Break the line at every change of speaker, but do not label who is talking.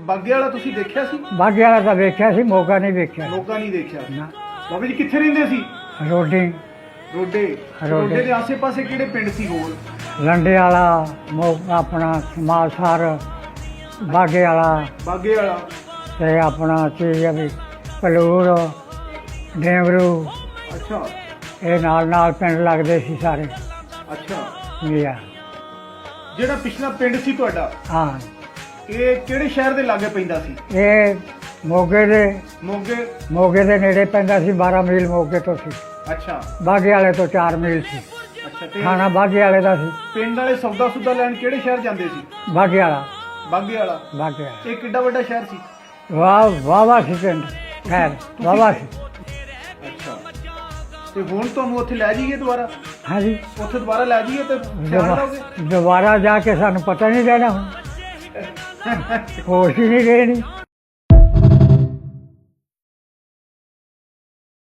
ਬਾਗੇ ਵਾਲਾ ਤੁਸੀਂ ਦੇਖਿਆ ਸੀ?
ਬਾਗੇ ਵਾਲਾ ਤਾਂ ਵੇਖਿਆ ਸੀ ਮੌਕਾ ਨਹੀਂ ਵੇਖਿਆ।
ਮੋਗਾ ਨਹੀਂ ਦੇਖਿਆ।
ਨਾ।
ਬਾਬਾ ਜੀ ਕਿੱਥੇ ਰਹਿੰਦੇ ਸੀ?
ਰੋਡੀ।
ਰੋਡੇ।
ਰੋਡੇ।
ਦੇ ਆਸੇ-ਪਾਸੇ ਕਿਹੜੇ ਪਿੰਡ ਸੀ ਹੋਰ?
ਲੰਡੇ ਵਾਲਾ ਆਪਣਾ ਸਮਾਲਸਰ ਬਾਗੇ ਵਾਲਾ।
ਬਾਗੇ ਵਾਲਾ।
ਤੇ ਆਪਣਾ ਚੀਜ਼ ਵੀ ਪਲੂਰ ਡੇਂਗਰੂ।
ਅੱਛਾ।
ਇਹ ਨਾਲ ਨਾਲ ਪਿੰਡ ਲੱਗਦੇ ਸੀ ਸਾਰੇ।
ਅੱਛਾ। ਜਿਹੜਾ ਪਿਛਲਾ ਪਿੰਡ ਸੀ ਤੁਹਾਡਾ?
ਹਾਂ।
ਇਹ ਕਿਹੜੇ ਸ਼ਹਿਰ ਦੇ ਲਾਗੇ ਪੈਂਦਾ ਸੀ?
ਇਹ ਮੋਗੇ ਦੇ
ਮੋਗੇ?
ਮੋਗੇ ਦੇ ਨੇੜੇ ਪੈਂਦਾ ਸੀ 12 ਮੀਲ ਮੋਗੇ ਤੋਂ ਸੀ।
ਅੱਛਾ।
ਬਾਗੇ ਵਾਲੇ ਤੋਂ 4 ਮੀਲ ਸੀ।
ਅੱਛਾ ਤੇ
ਥਾਣਾ ਬਾਗੇ ਵਾਲੇ ਦਾ ਸੀ।
ਪਿੰਡ ਵਾਲੇ ਸੌਦਾ ਸੁਦਾ ਲੈਣ ਕਿਹੜੇ ਸ਼ਹਿਰ ਜਾਂਦੇ ਸੀ?
ਬਾਗੇ ਵਾਲਾ।
ਬਾਗੇ ਵਾਲਾ।
ਬਾਗੇ ਵਾਲਾ।
ਇਹ ਕਿੱਡਾ ਵੱਡਾ ਸ਼ਹਿਰ ਸੀ?
ਵਾਹ ਵਾਵਾ ਸੀ ਪਿੰਡ। ਖੈਰ ਵਾਵਾ ਸੀ।
ਅੱਛਾ। ਤੇ ਹੁਣ ਤੁਹਾਨੂੰ ਉੱਥੇ ਲੈ ਜਾਈਏ ਦੁਬਾਰਾ?
ਹਾਂਜੀ।
ਉੱਥੇ ਦੁਬਾਰਾ ਲੈ ਜਾਈਏ ਤੇ
ਦੁਬਾਰਾ ਜਾ ਕੇ ਸਾਨੂੰ ਪਤਾ ਨਹੀਂ ਰਹਿਣਾ ਹੁਣ। ਹੋਸ਼ ਹੀ ਨਹੀਂ ਰਹਿਣੀ